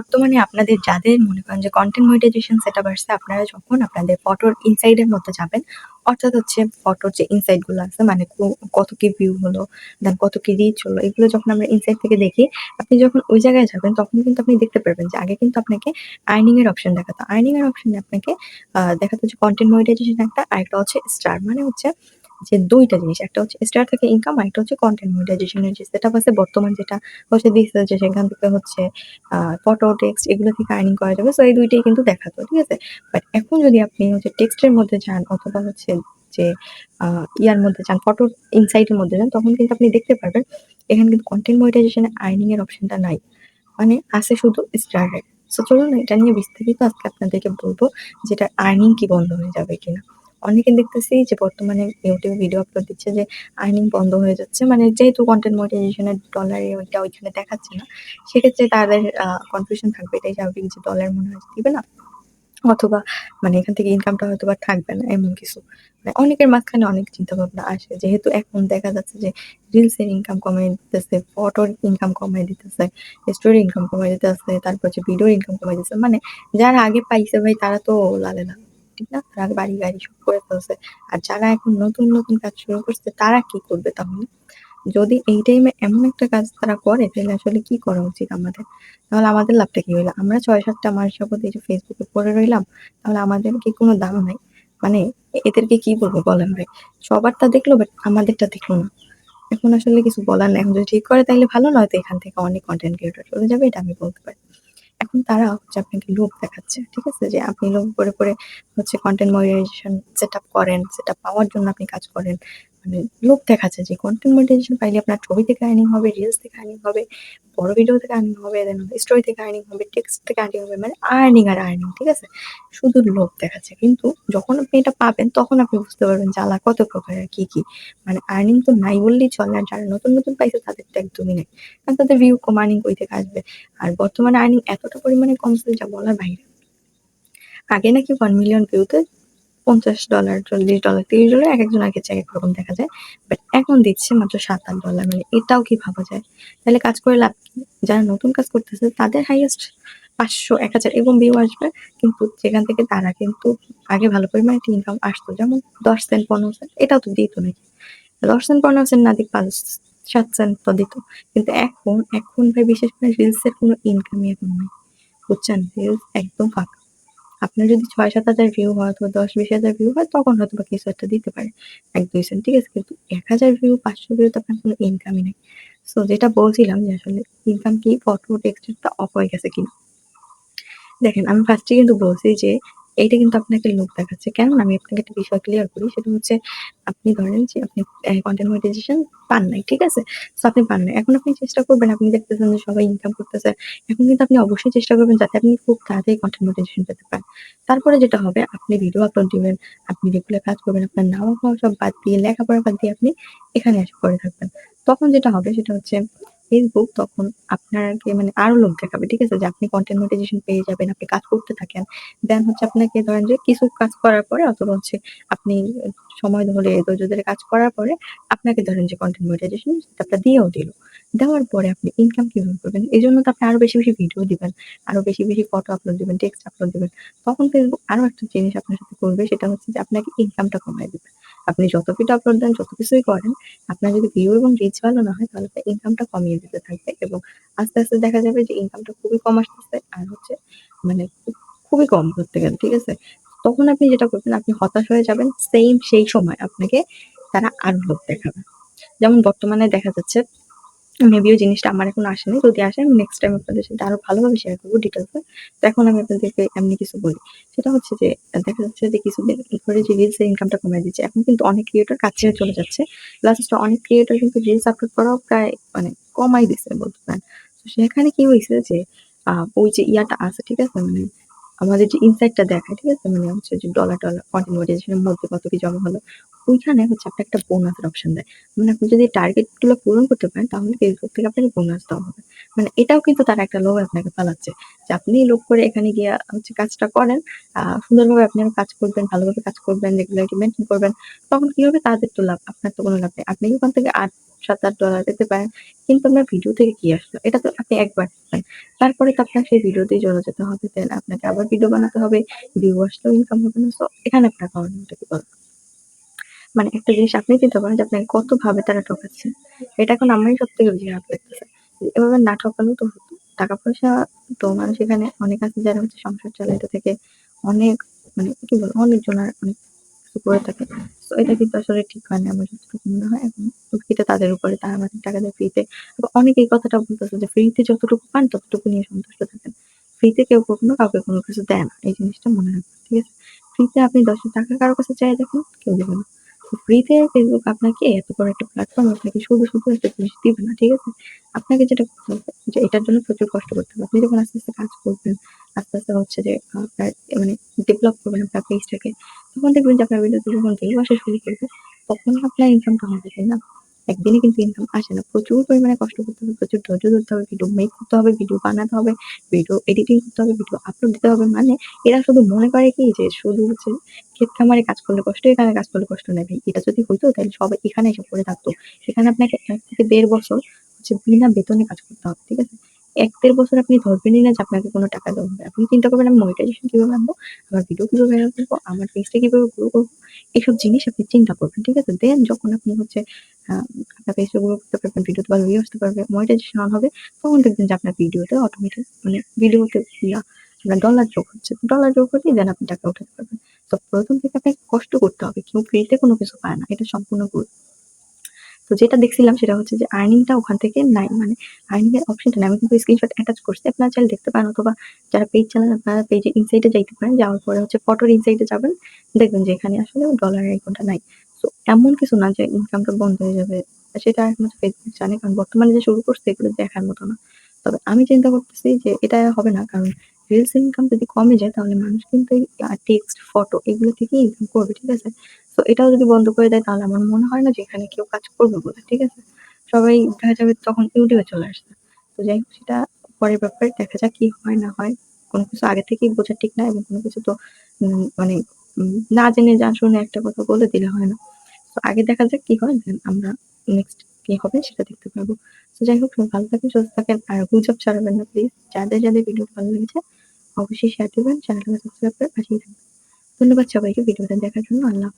বর্তমানে আপনাদের যাদের মনে করেন যে কন্টেন্ট মনিটাইজেশন সেটআপ আসছে, আপনারা যখন আপনাদের ফটোর ইনসাইডের মধ্যে যাবেন, অর্থাৎ হচ্ছে ফটোর যে ইনসাইডগুলো আছে মানে কত কি ভিউ হলো দেন কত কি রিচ হলো, এগুলো যখন আমরা ইনসাইড থেকে দেখি, আপনি যখন ওই জায়গায় যাবেন, তখন কিন্তু আপনি দেখতে পারবেন যে আগে কিন্তু আপনাকে আর্নিং এর অপশন দেখাতো। আর্নিং এর অপশনে আপনাকে দেখাতো যে কন্টেন্ট মনিটাইজেশন একটা, আরেকটা হচ্ছে স্টার মানে হচ্ছে যে দুইটা জিনিস, একটা হচ্ছে স্টার থেকে ইনকাম আরেকটা হচ্ছে কন্টেন্ট মনিটাইজেশনের যে সেটা আছে, বর্তমান যেটা হচ্ছে দিচ্ছে যে সেখান থেকে হচ্ছে ফটো টেক্সট এগুলো থেকে আর্নিং করা যাবে। সো এই দুইটাই কিন্তু দেখাতো, ঠিক আছে? বাট এখন যদি আপনি হচ্ছে টেক্সটের মধ্যে যান অথবা হচ্ছে যে ইয়ার মধ্যে যান ফটোর ইনসাইটের মধ্যে যান, তখন কিন্তু আপনি দেখতে পারবেন, এখানে কিন্তু কন্টেন্ট মনিটাইজেশনে আর্নিং এর অপশনটা নাই। মানে আছে শুধু স্টার সো চলুন এটা নিয়ে বিস্তারিত আজকে আপনাদেরকে বলব যেটা আর্নিং কি বন্ধ হয়ে যাবে কিনা। অনেকে দেখতেছি যে বর্তমানে ইউটিউবে ভিডিও আপলোড দিচ্ছে যে আর্নিং বন্ধ হয়ে যাচ্ছে। মানে যেহেতু কন্টেন্ট মনিটাইজেশনের ডলারে ওইটা ওইখানে দেখাচ্ছে না, সেক্ষেত্রে তাদের কনফিউশন থাকবে। এটাই স্বাভাবিক যে ডলার মনে হয় দিবে না, অথবা মানে এখান থেকে ইনকামটা হয়তো বা থাকবে না, এমন কিছু। মানে অনেকের মাঝখানে অনেক চিন্তা ভাবনা আসে। যেহেতু এখন দেখা যাচ্ছে যে রিলসের ইনকাম কমাই দিতেছে ফটোর ইনকাম কমাই দিতেছে স্টোরি ইনকাম কমাই দিতেছে, তারপর হচ্ছে ভিডিওর ইনকাম কমাই দিতেছে। মানে যারা আগে পাইছে ভাই, তারা তো লালে লাল ঠিক না? তারা বাড়ি গাড়ি সব করে ফেলছে। আর যারা এখন নতুন নতুন কাজ শুরু করছে, তারা কি করবে তাহলে? যদি এই টাইমে এমন একটা কাজ তারা করে, তাহলে আসলে কি করা উচিত আমাদের? তাহলে আমাদের লাভটা কি হইল? আমরা ছয় সাতটা মাস যাবত এই যে ফেসবুকে পড়ে রইলাম, তাহলে আমাদের কি কোনো দাম নাই? মানে এদেরকে কি বলব বলেন ভাই? সবারটা দেখল বাট আমাদেরটা দেখল না। এখন আসলে কিছু বলার নাই। এখন যদি ঠিক করে, তাহলে ভালো নয় তো এখান থেকে অনেক কন্টেন্ট ক্রিয়েটর চলে যাবে, এটা আমি বলতে পারি। এখন তারা হচ্ছে আপনাকে লোভ দেখাচ্ছে, ঠিক আছে? যে আপনি লোভ করে করে হচ্ছে কন্টেন্ট মনিটাইজেশন সেট আপ করেন সেটা পাওয়ার জন্য আপনি কাজ করেন। মানে লোভ দেখাচ্ছে যে কন্টেন্ট মনিটাইজেশন পাইলে আপনার ছবি থেকে আর্নিং হবে রিলস থেকে আর্নিং হবে, বড় ভিডিও থেকে আর্নিং হবে দেন স্টোরি থেকে আর্নিং হবে টেক্সট থেকে আর্নিং হবে মানে আর্নিং আর আর্নিং ঠিক আছে? শুধু লোভ দেখাচ্ছে। কিন্তু যখন আপনি এটা পাবেন, তখন আপনি বুঝতে পারবেন জ্বালা কত প্রকারের কি কি। মানে আর্নিং তো নাই বললেই চলে, আর যারা নতুন নতুন পাইছে তাদের তো একদমই নেই। কারণ তাদের ভিউ কম আর্নিং কই থেকে আসবে? আর বর্তমানে আর্নিং এতটা পরিমাণে কমছে যা বলার বাইরে। আগে নাকি ওয়ান মিলিয়ন ভিউতে পঞ্চাশ ডলার চল্লিশ ডলার তিরিশ ডলার এক একজন এক এক রকম দেখা যায়। বাট এখন দিচ্ছে মাত্র সাত আট ডলার মানে এটাও কি ভাবা যায়? তাহলে কাজ করে লাভ যারা নতুন কাজ করতেছে, তাদের হাইয়েস্ট পাঁচশো, এক হাজার এরকম ভিউ আসবে। কিন্তু যেখান থেকে তারা কিন্তু আগে ভালো পরিমাণে একটা ইনকাম আসতো, যেমন দশ সেন্ট পনেরো সেন্ট এটাও তো দিত নাকি? দশ সেন্ট পনেরো সেন্ট না দিক, পাঁচ, সাত সেন্ট তো দিত। কিন্তু এখন এখন ভাই বিশেষ করে রিলসের কোনো ইনকামই এখন নেই। বুঝছেন? রিলস একদম ফাঁকা। আপনার যদি ছয় সাত হাজার ভিউ হয় অথবা দশ বিশ হাজার ভিউ হয়, তখন হয়তো বা কিছু একটা দিতে পারে এক, দুই সেন্ট ঠিক আছে? কিন্তু এক হাজার ভিউ পাঁচশো ভিউ তো আপনার কোনো ইনকামই নেই। সো যেটা বলছিলাম যে আসলে ইনকাম কি ফটো টেক্সটটা অফ হয়ে গেছে কিনা। দেখেন, আমি ফার্স্টে কিন্তু বলছি যে এইটা কিন্তু আপনাকে লোক দেখাচ্ছে। কেন আমি আপনাকে একটা বিষয় ক্লিয়ার করি, সেটা হচ্ছে আপনি ধরেন যে আপনি কন্টেন্ট মনিটাইজেশন পান নাই, ঠিক আছে? তো আপনি পান নাই। এখন আপনি চেষ্টা করবেন, আপনি দেখতেছেন যে সবাই ইনকাম করতেছে। এখন কিন্তু আপনি অবশ্যই চেষ্টা করবেন যাতে আপনি খুব তাড়াতাড়ি কন্টেন্ট মনিটাইজেশন পেতে পারেন। তারপরে যেটা হবে, আপনি ভিডিও আপলোড দিবেন, আপনি রেগুলার কাজ করবেন, আপনার নাওয়া খাওয়া সব বাদ দিয়ে, লেখাপড়া বাদ দিয়ে আপনি এখানে এসে পড়ে থাকবেন। তখন যেটা হবে, সেটা হচ্ছে ফেসবুক তখন আপনাকে মানে আরও লোক দেখাবে, ঠিক আছে? যে আপনি কন্টেন্ট মনিটাইজেশন পেয়ে যাবেন, আপনি কাজ করতে থাকেন। দেন হচ্ছে আপনাকে ধরেন যে কিছু কাজ করার পরে অথবা হচ্ছে আপনি সময় ধরে ধৈর্য ধরে কাজ করার পরে আপনাকে ধরেন যে কন্টেন্ট মনিটাইজেশন সেটা দিয়েও দিল। দেওয়ার পরে আপনি ইনকাম কীভাবে করবেন? এই জন্য তো আপনি আরও বেশি বেশি ভিডিও দিবেন, আরও বেশি বেশি ফটো আপলোড দিবেন টেক্সট আপলোড দিবেন। তখন ফেসবুক আরও একটা জিনিস আপনার সাথে করবে, সেটা হচ্ছে যে আপনাকে ইনকামটা কমায় দিবে। আপনি যত ভিডিও আপলোড দেন, যত কিছুই করেন, আপনার যদি ভিউ এবং রিচ ভালো না হয়, তাহলে আপনার ইনকামটা কমিয়ে দিতে থাকবে এবং আস্তে আস্তে দেখা যাবে যে ইনকামটা খুবই কম আসতেছে আর হচ্ছে মানে খুবই কম করতে গেলে, ঠিক আছে? তখন আপনি যেটা করবেন, আপনি হতাশ হয়ে যাবেন সেম সেই সময় আপনাকে তারা আরও লোক দেখাবে। যেমন বর্তমানে দেখা যাচ্ছে মেবিও জিনিসটা আমার এখন আসেনি। যদি আসে আমি নেক্সট টাইম আপনাদের সাথে আরও ভালোভাবে শেয়ার করব ডিটেলসে তো এখন আমি আপনাদেরকে এমনি কিছু বলি। সেটা হচ্ছে যে দেখা যাচ্ছে যে কিছুদিন ধরে যে রিলসের ইনকামটা কমে দিচ্ছে। এখন কিন্তু অনেক ক্রিয়েটর কাজ ছেড়ে চলে যাচ্ছে। হচ্ছে অনেক ক্রিয়েটর কিন্তু রিলস আপলোড করাও প্রায় মানে কমাই দিছে বলতে পারেন। তো সেখানে কি হয়েছে যে আহ, ওই যে ইয়াটা আছে ঠিক আছে? মানে আমাদের যে ইনসাইটটা দেখায়, ঠিক আছে? মানে হচ্ছে যে ডলার ডলার কন্টেন্ট মনিটাইজেশনের মধ্যে কত কি জমা হলো, ওইখানে হচ্ছে আপনার একটা বোনাসের অপশন দেয়। মানে আপনি যদি টার্গেটগুলো পূরণ করতে পারেন, তাহলে ফেসবুক থেকে আপনাকে বোনাস দেওয়া হবে। মানে এটাও কিন্তু তারা একটা লোভ আপনাকে পালাচ্ছে। যে আপনি লোভ করে এখানে গিয়ে হচ্ছে কাজটা করেন সুন্দরভাবে আপনি কাজ করবেন, ভালোভাবে কাজ করবেন, রেগুলারিটি মেনটেন করবেন, তখন কি হবে তাদের তো লাভ? আপনার তো কোনো লাভ নেই। আপনি ওখান থেকে আট, সাত, আট ডলার পেতে পারেন, কিন্তু আপনার ভিডিও থেকে কি আসলো? এটা তো আপনি একবার তারপরে তো আপনার সেই ভিডিওতেই চলে যেতে হবে দেন আপনাকে আবার ভিডিও বানাতে হবে ভিউ আসলেও ইনকাম হবে না। তো এখানে আপনার প্রবলেমটা কি বলব মানে একটা জিনিস আপনি চিন্তা করেন যে আপনাকে কত ভাবে তারা ঠকাচ্ছে। এটা এখন আমারই সব থেকে বেশি খারাপ লাগতেছে। এভাবে না ঠকালেও তো হতো। টাকা পয়সা তো মানুষ এখানে অনেক আছে যারা হচ্ছে সংসার এটা থেকে। অনেক মানে কি বলব, অনেকজন আর অনেক করে থাকে। তো এটা কিন্তু আসলে ঠিক হয় না আমার মনে হয়। এখন ফ্রিতে তাদের উপরে, তারা আমাদের টাকা দেয় ফ্রিতে অনেকে এই কথাটা বলতেছে যে ফ্রিতে যতটুকু পান ততটুকু নিয়ে সন্তুষ্ট থাকেন। ফ্রিতে কেউ কখনো কাউকে কোনো কিছু দেয় না। এই জিনিসটা মনে রাখবেন, ঠিক আছে? ফ্রিতে আপনি দশ টাকা কারও কাছে চাই দেখুন, কেউ দেবে না। ফ্রিতে ফেসবুক আপনাকে এত বড় একটা প্ল্যাটফর্ম আপনাকে শুধু শুধু একটা জিনিস দিবে না, ঠিক আছে? আপনাকে যেটা করতে হবে, যে এটার জন্য প্রচুর কষ্ট করতে হবে। আপনি যখন আস্তে আস্তে কাজ করবেন, আস্তে আস্তে হচ্ছে যে আপনার মানে ডেভেলপ করবেন আপনার পেজটাকে তখন দেখবেন যে আপনার ভিডিওতে যখন ভিউ আসা শুরু করবে, তখন আপনার ইনকামটা হবে, তাই না? একদিনে কিন্তু ইনকাম আসে না। প্রচুর পরিমাণে কষ্ট করতে হবে, প্রচুর ধৈর্য ধরতে হবে ভিডিও মেক করতে হবে ভিডিও বানাতে হবে ভিডিও এডিটিং করতে হবে ভিডিও আপলোড দিতে হবে। মানে এরা শুধু মনে করে কি যে শুধু হচ্ছে ক্ষেত খামারে কাজ করলে কষ্ট, এখানে কাজ করলে কষ্ট নেই এটা যদি হইতো তাহলে সবাই এখানে এসে পড়ে থাকতো। সেখানে আপনাকে এক থেকে দেড় বছর হচ্ছে বিনা বেতনে কাজ করতে হবে, ঠিক আছে? এক দেড় বছর আপনি ধরবেনই না যে আপনাকে কোনো টাকা দেওয়া হবে। আপনি চিন্তা করবেন, আমি মনিটাইজেশন কীভাবে আনব? আমার ভিডিও কীভাবে ভাইরাল করব? আমার পেজটা কীভাবে গ্রো করব? এইসব জিনিস আপনি চিন্তা করবেন, ঠিক আছে? দেন যখন আপনি হচ্ছে আপনার পেজটা গ্রো করতে পারবেন ভিডিওতে ভালো ভিউ আসতে পারবে মনিটাইজেশন অন হবে, তখন দেখবেন যে আপনার ভিডিওতে অটোমেটিক মানে ভিডিওতে আপনার ডলার যোগ হচ্ছে। ডলার যোগ হলেই দেন আপনি টাকা উঠাতে পারবেন। তো প্রথম থেকে আপনাকে কষ্ট করতে হবে, কেউ ফ্রিতে কোনো কিছু পায় না, এটা সম্পূর্ণ ভুল। তো যেটা দেখছিলাম সেটা হচ্ছে যে আর্নিংটা ওখান থেকে নাই মানে আর্নিং এর অপশনটা নাই। আমি কিন্তু স্ক্রিনশট অ্যাটাচ করছি। আপনারা চাইলে দেখতে পারেন অথবা যারা পেজ চালান, আপনারা পেজের ইনসাইডে যাইতে পারেন। যাওয়ার পরে হচ্ছে ফটোর ইনসাইডে যাবেন। দেখবেন যে এখানে আসলে ডলারের আইকনটা নাই। তো এমন কিছু না যে ইনকামটা বন্ধ হয়ে যাবে। সেটা একমাত্র ফেসবুক জানে। কারণ বর্তমানে যে শুরু করছে, এগুলো দেখার মতো না। তবে আমি চিন্তা করতেছি যে এটা হবে না। কারণ রিলস ইনকাম যদি কমে যায়, তাহলে মানুষ কিন্তু টেক্সট ফটো এগুলো থেকেই ইনকাম করবে, ঠিক আছে? তো এটাও যদি বন্ধ করে দেয়, তাহলে আমার মনে হয় না যে এখানে কেউ কাজ করবে বলে, ঠিক আছে? সবাই দেখা যাবে তখন ইউটিউবে চলে আসবে। তো যাই হোক, সেটা পরের ব্যাপারে, দেখা যাক কি হয় না হয়। কোনো কিছু আগে থেকেই বোঝা ঠিক না এবং কোনো কিছু তো মানে না জেনে যা শুনে একটা কথা বলে দিলে হয় না। তো আগে দেখা যাক কি হয় দেন আমরা নেক্সট কি হবে সেটা দেখতে পারব তো যাই হোক, ভালো থাকেন, সুস্থ থাকেন, আর গুজব ছাড়াবেন না প্লিজ যাদের যাদের ভিডিও ভালো লেগেছে অবশ্যই শেয়ার দেবেন চ্যানেলটাকে সাবস্ক্রাইব করে পাঠিয়ে থাকবেন ধন্যবাদ সবাইকে ভিডিওটা দেখার জন্য আল্লাহ।